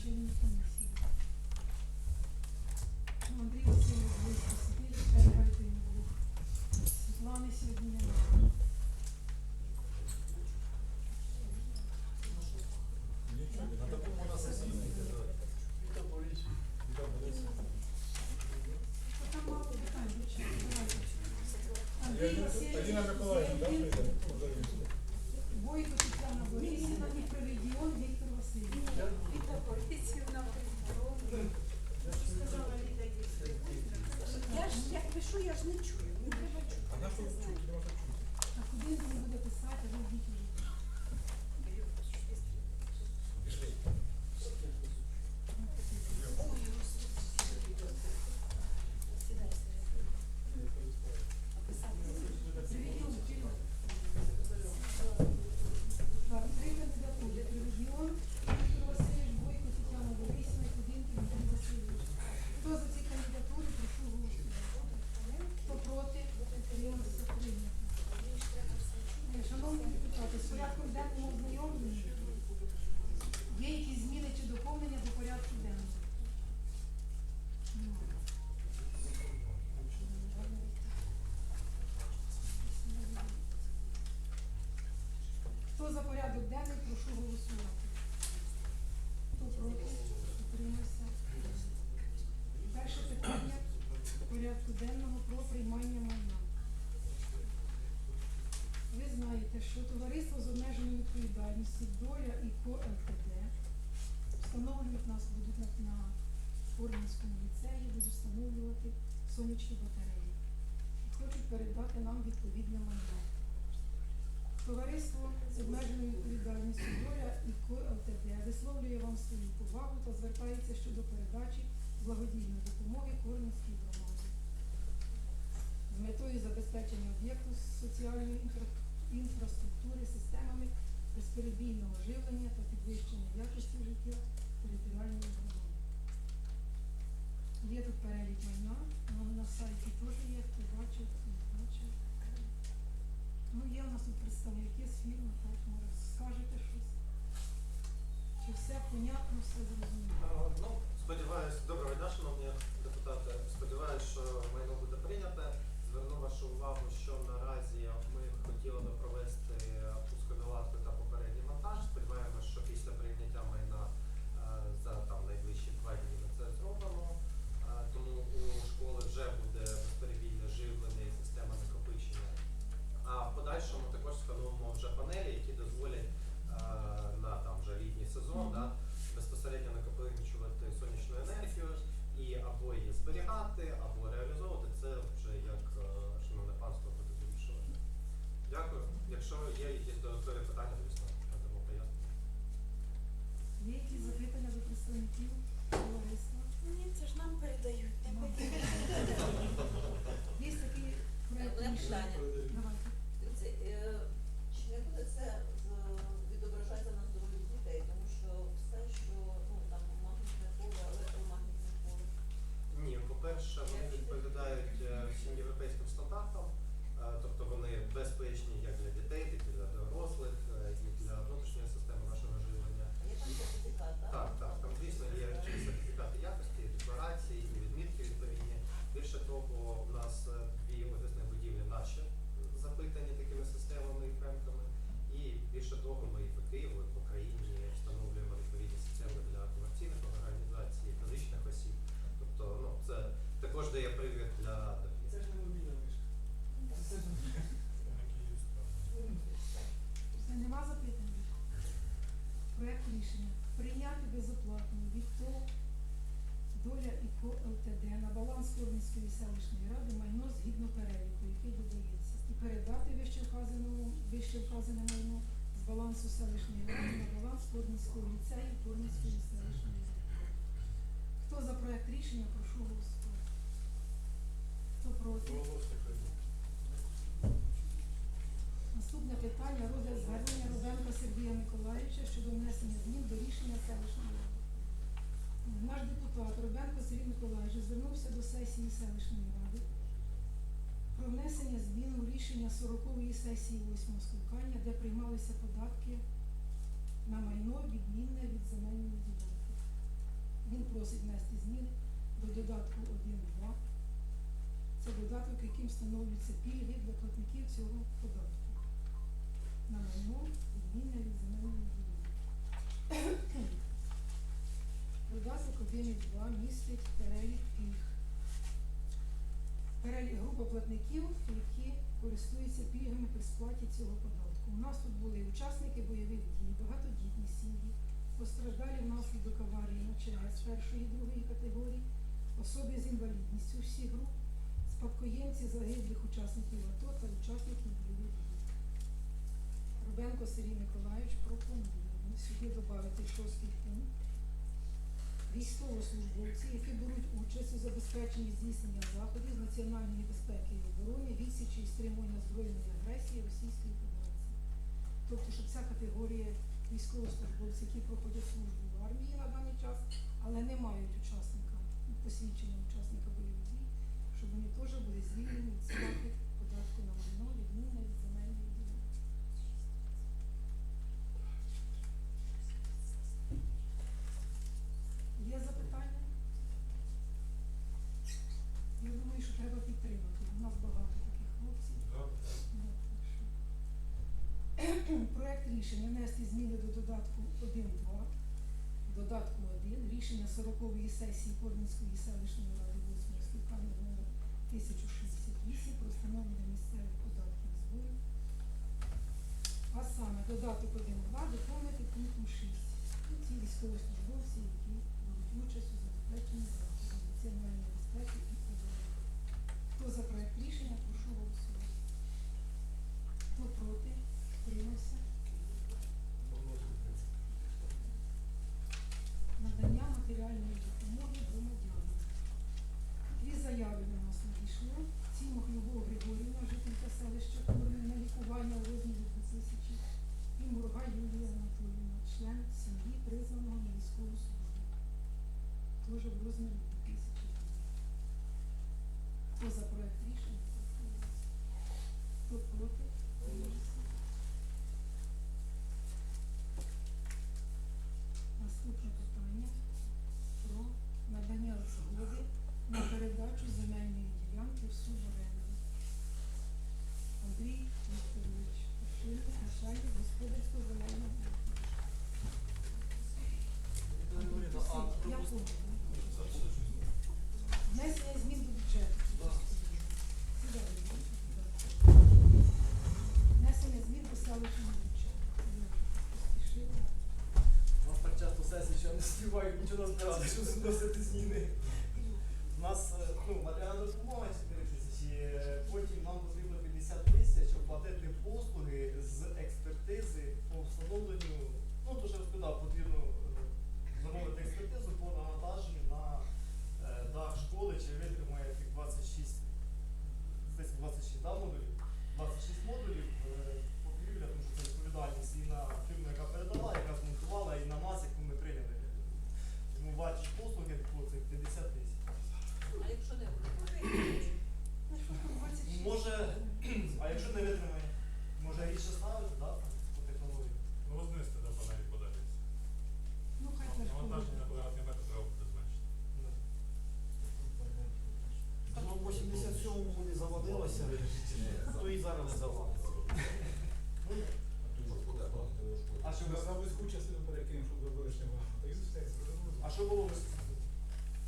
лічильну. Ну, Андрій Васильович близько сидить, передайте йому двох. Світлани сьогодні немає. На такому нас засідання. Та Там мало питань, дівчата, давайте. Андрій Аліна Миколаївна, да, прийде? Бойко Тетяна Борисівна і Приведіон Віктор Васильович. Я ж як пишу, я ж не чую. Не треба чути. А на що чути? Не можна чути. А куди він буде писати, ви йдіть уже. Пішли. Приведіон, вперед. Так, три кандидатури. Приведіон Віктор Васильович, Бойко Тетяна Борисівна і Кудинки Віктор Васильович. Хто за ці кандидатури, прошу голосувати. Хто проти, утримався, прийнято. Е, Шановні депутати, з порядком денним ознайомлені. Є якісь зміни чи доповнення до порядку денного? Хто за порядок денний, прошу голосувати. Хто проти, утримався. Перше питання порядку денного про приймання майна. Ви знаєте, що товариство з обмеженою відповідальністю доля і ко ЛТД встановлюють нас, будуть на, Формінському ліцеї, будуть встановлювати сонячні батареї. І хочуть передати нам відповідне майно. Товариство з обмеженою відповідальністю доля і ко ЛТД висловлює вам свою повагу та звертається щодо передачі благодійної допомоги Корнівській громаді з метою забезпечення об'єкту соціальної інфра- інфраструктури системами безперебійного живлення та підвищення якості життя територіальної громади. Є тут перелік майна, воно на сайті теж є, хто бачив, хто бачив. Ну, є у нас тут представники з фірми, так, може, скажете щось? Чи все понятно, все зрозуміло? Ну, сподіваюсь, доброго дня, шановні депутати. Сподіваюсь, що майно буде прийняте. Зверну вашу увагу, що наразі ми хотіли би провести пускову наладку та попередній монтаж. Сподіваємось, що після прийняття майна е, за там найближчі два дні ми це зробимо. Е, Тому у школи вже буде безперебійне живлення і система накопичення. А в подальшому також встановимо вже панелі, які дозволять е, на там вже літній сезон. Мгм. Да, безпосередньо накопичувати сонячну енергію і або її зберігати, або реалізовувати. Це вже як е, шановне панство буде вирішувати. Дякую. Якщо є якісь додаткові питання, звісно, надамо пояснення. Є якісь запитання до представників товариства? Ні, це ж нам передають. Не Ну. потрібно. Є такий проект Мене рішення? питання. Давайте. Це, е, чи не буде це з- відображатися на здоров'ї дітей, тому що все, що ну там магнітне поле, електромагнітне поле. Ні, по-перше, вони відповідають е, всім європейським стандартам, е, тобто вони безпечні як для дітей, так і для дорослих, е, і для внутрішньої системи нашого живлення. А є там сертифікат, так? Так, так, там звісно є чи сертифікати якості, декларації і відмітки відповідні. Більше того, у нас е, дві офісні будівлі наші запитані такими системами і премками. І більше того, ми і по Києву, і по країні встановлюємо відповідні системи для комерційних організацій, фізичних осіб. Тобто, ну це також дає привід для довіри. Це ж не мобільна мишка. Це ж не Все, нема запитань? Проект рішення. Прийняти безоплатно від ТОВ доля і ЛТД на баланс Корнівської селищної ради майно згідно переліку, який додається, і передати вище вказаному, вказане майно з балансу селищної ради на баланс Корнівського ліцею Корнівської селищної ради. Хто за проект рішення, прошу голосувати. Хто проти? Наступне питання розгляд звернення Руденка Сергія Миколаївича щодо внесення змін до рішення селищної ради. Наш депутат Руденко Сергій Миколаївич звернувся до сесії селищної ради про внесення змін у рішення 40-ї сесії 8-го скликання, де приймалися податки на майно відмінне від земельної ділянки. Він просить внести зміни до додатку 1.2. Це додаток, яким встановлюються пільги для платників цього податку. На майно відмінне від земельної ділянки. Додаток 1.2 містить перелік пільг. Перелік група платників, які користуються пільгами при сплаті цього податку. У нас тут були учасники бойових дій, багатодітні сім'ї, постраждалі внаслідок аварії на ЧАЕС першої і другої категорії, особи з інвалідністю всіх груп, спадкоємці загиблих учасників АТО та учасників бойових дій. Рубенко Сергій Миколайович пропонує сюди додати шостий пункт. Військовослужбовці, які беруть участь у забезпеченні здійснення заходів з національної безпеки і оборони, відсічі і стримування збройної агресії Російської Федерації. Тобто, щоб ця категорія військовослужбовців, які проходять службу в армії на даний час, але не мають учасника, посвідчення учасника бойових дій, щоб вони теж були звільнені від сплати податку на майно, відмінне від земельної ділянки. Є запитання? Я думаю, що треба підтримати. У нас багато таких хлопців. Ну, так що. Рішення внести зміни до додатку 1.2, додатку 1, рішення 40-ї сесії Корнінської селищної ради 8 скликання номер 1068 про встановлення місцевих податків зборів. А саме додаток 1.2 доповнити пунктом 6. Ну, Ці військовослужбовці, які беруть участь у забезпеченні заходів національної безпеки і оборони. Хто за проект рішення, прошу голосувати. Хто проти? Утримався? Надання матеріальної допомоги громадянам. Дві заяви до нас надійшло. Цімок Любов Григорівна, жителька селища Корни на лікування у розмірі 2 тисячі. І Мурга Юлія Анатоліївна, член сім'ї, призваного на військову службу. Теж в розмірі 2 тисячі гривень. Хто за проект рішення? прошу голосувати. Хто проти? Утримався? Наступне питання про надання згоди на передачу земельної ділянки в суборенду. Андрій Вікторович Пашин, начальник господарського земельного відділу. Андрій, просить, я помню. Внесення змін до бюджету. Сюди, да. Внесення змін до селищного бюджету. Я вже поспішила. У нас так часто сесії, що не співають нічого збирати, щоб зносити зміни. У нас е, ну, матеріальна допомога 4 тисячі, е, потім нам потрібно 50 тисяч оплатити послуги з експертизи по встановленню, ну то що я розповідав, потрібно е, замовити експертизу по навантаженню на е, дах школи, чи витримає тих 26, десь 26 да, модулів, 26 модулів е, покрівля, тому що це відповідальність і на фірму, яка передала, яка змонтувала, і на нас, яку ми прийняли. Тому вартість послуги по цих 50 тисяч. А якщо не буде? Ну, що там 26? Може, а якщо не витримає, може рідше ставити, да, там, по технології. Ну, рознести до панелі податися. Ну, хай теж Навантаження на повинно. квадратний метр треба буде зменшити. Ну. Воно в 87-му не завалилося, то і зараз не завалиться. А що, Ми на вузьку частину перекинемо, щоб це зрозуміло. а що було?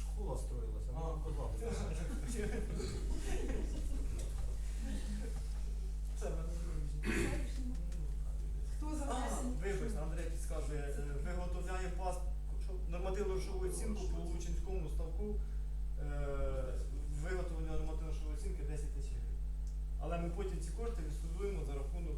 Школа строїлася, А. а нам подобається. Хто за вибачте, Андрій підказує, е, виготовляємо пас нормативну грошову оцінку по Лучинському ставку. е, Виготовлення нормативної грошової оцінки 10 тисяч гривень. Але ми потім ці кошти відсудуємо за рахунок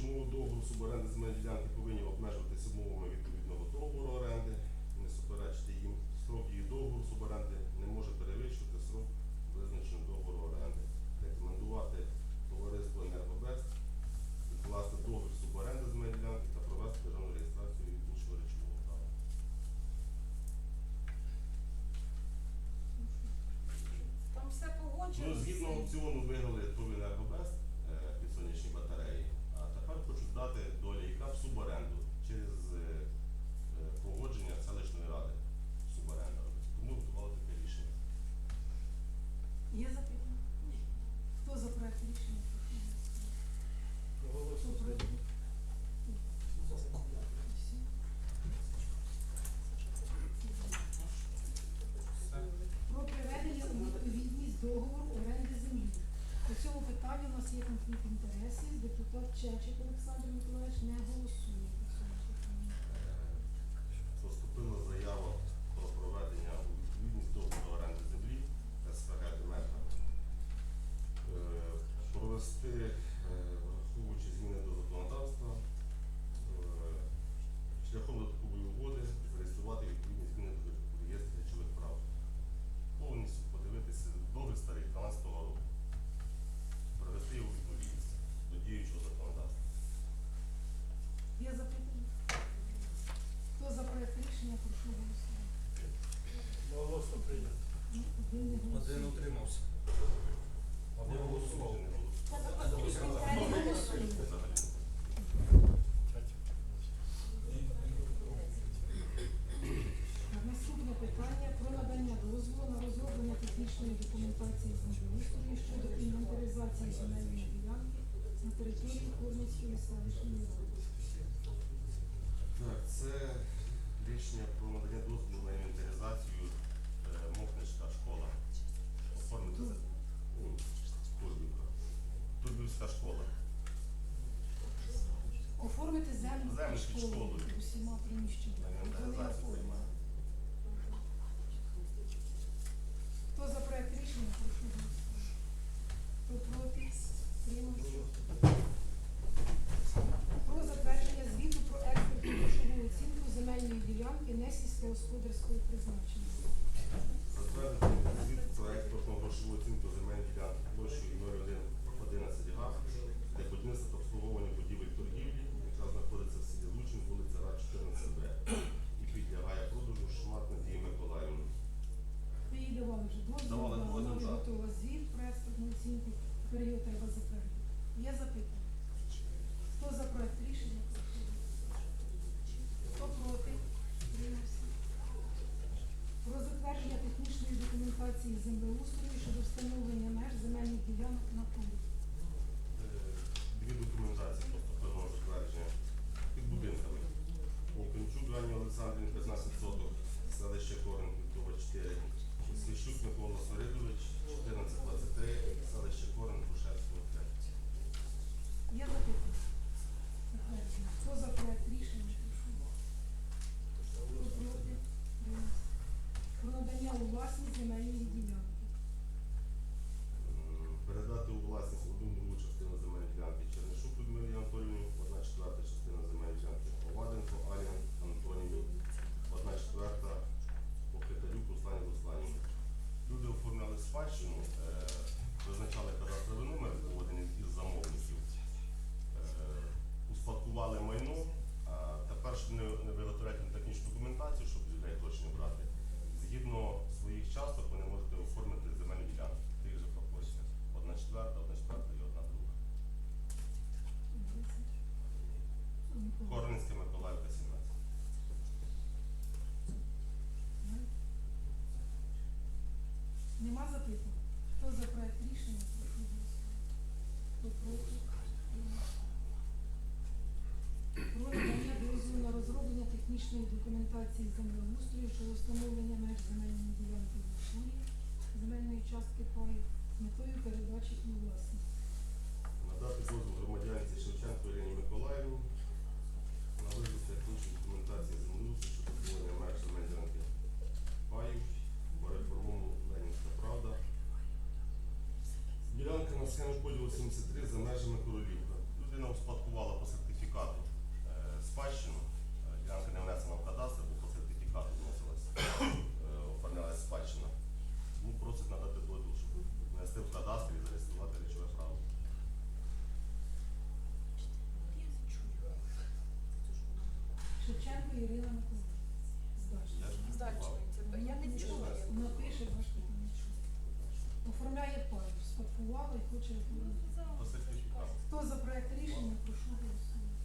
Чому умови договору суборенди з ділянки повинні обмежуватися умовами відповідного договору оренди, не суперечити їм. Срок її договору суборенди не може перевищувати срок визначеного договору оренди. Рекомендувати товариство «Енергобест» відкласти договір суборенди з ділянки та провести державну реєстрацію від іншого речового права. Там все погоджено. Ну, Згідно аукціону виграли оформити землю Землю школу школою. усіма приміщеннями. Готово звіт, проєкт статну оцінку, тепер його треба затвердити. Є запитання? Хто за проєкт рішення? Хто проти? Про затвердження технічної документації землеустрою щодо встановлення меж земельних ділянок на полі. Дві документації просто певного затвердження. Під будинками. Нікончук Ганні Олександрів, 15 соток, селище Корен, Культова 4. Слищук Микола Соридович, 1423, селище Коренко, Нема запитань? Хто за проект рішення? Хто проти? Про надання дозволу на розроблення технічної документації землеустрою щодо встановлення меж земельної ділянки Вишуї, земельної частки паю з метою передачі її власність. Надати дозвіл громадянці Шевченко Ірині Миколаївні на вигляд технічної документації землеустрою щодо встановлення меж земельної ділянки паю в переформовому Ділянка на схемі поділу 73 за межами Королівка. Людина успадкувала по сертифікату е, спадщину. Е, ділянка не внесена в кадастр, бо по сертифікату вносилася, е, оформлялася спадщина. Тому просить надати дозвіл, щоб внести в кадастр і зареєструвати речове право. Шевченко Ірина Миколаївна. Здальше. Я не чула. Вона пише, бачите, оформляє пам'ять спадкувала і хоче. Хто за проект рішення, прошу голосувати.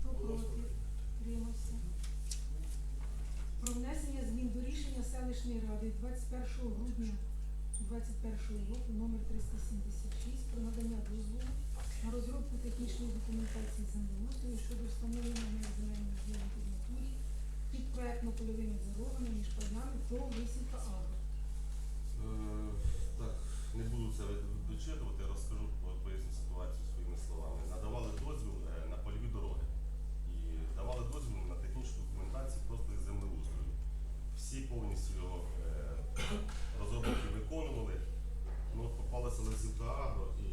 Хто проти? Тримався. Про внесення змін до рішення селищної ради 21 грудня 2021 року номер 376 про надання дозволу на розробку технічної документації землеустрою щодо встановлення земельної ділянки в натурі під проектно-польовими дорогами між паями до висівка агро. Не буду це дочитувати, розкажу, по- поясню ситуацію своїми словами. Надавали дозвіл е, на польові дороги і давали дозвіл на технічну документацію просто із землеустрою. Всі повністю його е, розробники виконували. Ну, от попалася Лисівка Агро і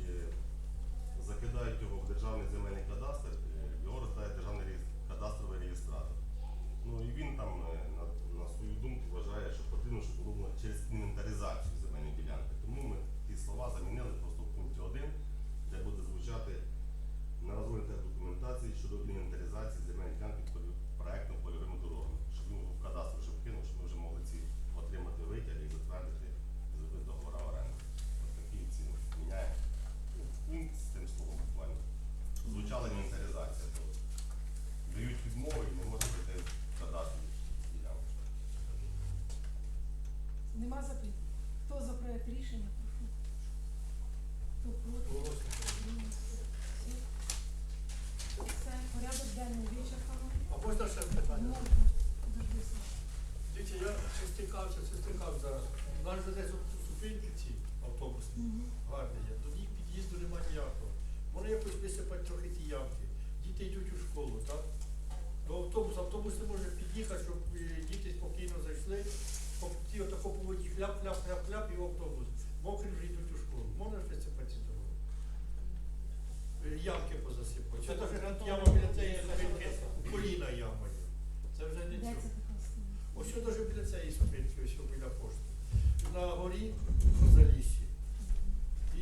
закидають його в державний земельний кадастр, е, його роздає державний реєс- кадастровий реєстратор. Ну і він там е, на, на свою думку вважає, що потрібно, щоб було воно через інвентаризацію земельної ділянки. Тому ми ті слова замінили просто в пункті 1, де буде звучати на розробленій документації щодо інвентаризації земельної ділянки полю- проектно-польовими дорогами, щоб він його в кадастр вже вкинув, щоб ми вже могли ці отримати витяг і затвердити і зробити договора оренди. Ось такі ці міняємо. Ну, Пункт з тим словом буквально. Звучала інвентаризація. то Дають відмови і не можуть бути в кадастрі ділянки. Нема запитань. Хто за проект рішення, прошу. Хто проти? Все. Порядок денний вичерпано. А можна ще питання? Можна. Слава. Дивіться, я ще стикався, ще стикався зараз. У нас же десь от зупинки ці автобусні, гарні є. До них під'їзду немає ніякого. Можна якось висипати трохи ті ямки. Діти йдуть у школу, так? До автобус, автобус не може під'їхати, щоб е, діти спокійно зайшли. По- Ті отако по воді хляп, хляп, хляп, хляп і в автобус. Мокрі вже йдуть у школу. Можна ж висипати ці дороги? Е, Ямки позасипати. Це навіть яма біля цієї зупинки, коліна яма є. Це вже не Де це така? Ось що даже біля цієї спинки, ось що біля пошти. На горі в залісі.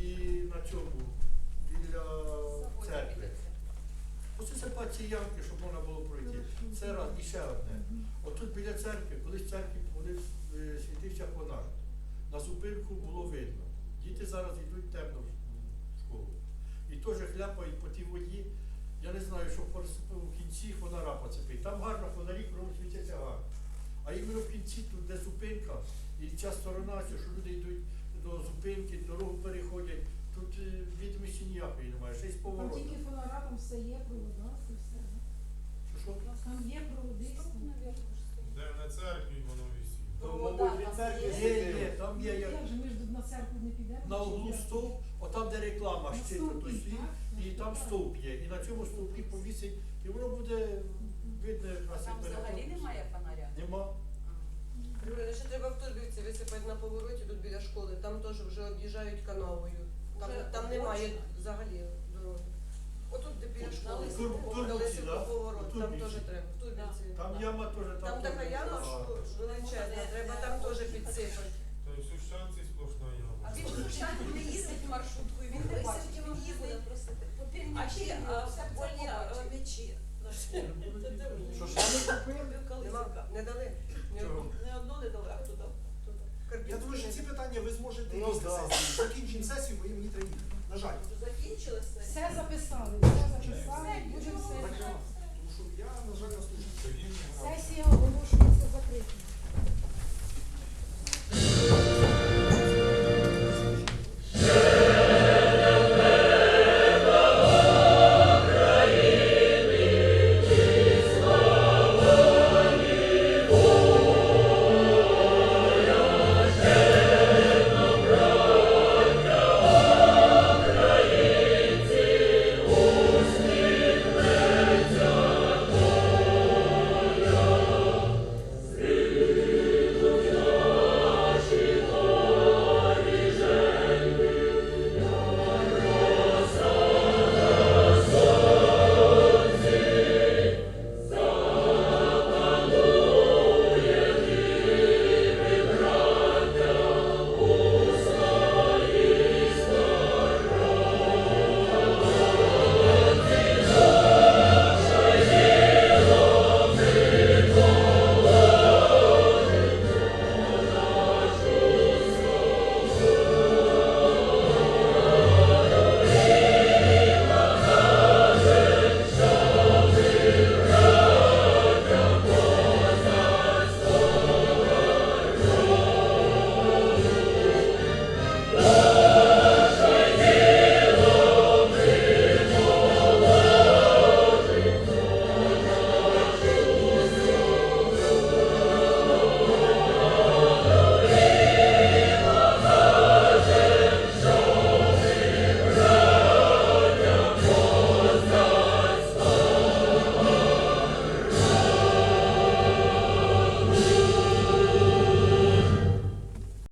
І на цьому, біля церкви. Ось це ці ямки, щоб можна було пройти. Це раз. І ще одне. Отут біля церкви, колись в церкві вони е, світився фонар. На зупинку було видно. Діти зараз йдуть темно теж хляпають по тій воді. Я не знаю, що в кінці фонара поцепить. Там гарно фонарі кругом світяться гарно. А іменно в кінці, тут де зупинка, і ця сторона, що люди йдуть до зупинки, дорогу переходять. Тут е, відомості ніякої немає, ще й з Там тільки фонара, там все є, провода, це все. Що, що? Там є проводи. Де на церкві воно висить. Від там є. Є, є, там є як Як же ми ж на церкву не підемо? на углу стовп, отам, де реклама На щит стовпі, стоїть, і там стовп є. І на цьому стовпі повісить, і воно буде видно якраз Там взагалі немає фонаря. Нема. Юля, ще треба в Турбівці висипати на повороті тут біля школи. Там теж вже об'їжджають канавою. Там, Вже там немає взагалі дороги. Отут, де біля школи, Тур- Турбівці, Лисівку да? поворот, У там Турбівці. теж треба. В Турбівці. Там яма теж там. Там така теж. яма, величезна, треба там теж підсипати. То й в Сущанці сплошна А він в маршруткою, він не бачить, він їздить. А ще все футбольні м'ячі на школу. Що ще не купили? Нема, не дали. Не одну не дали, а хто дав? Я думаю, що ці питання ви зможете Ну, після да. сесії. Закінчимо сесію, бо їм мені треба. На жаль. Закінчилося? Все записали, все записали, будемо все. Тому що я, на жаль, наслужив. Не. Сесія.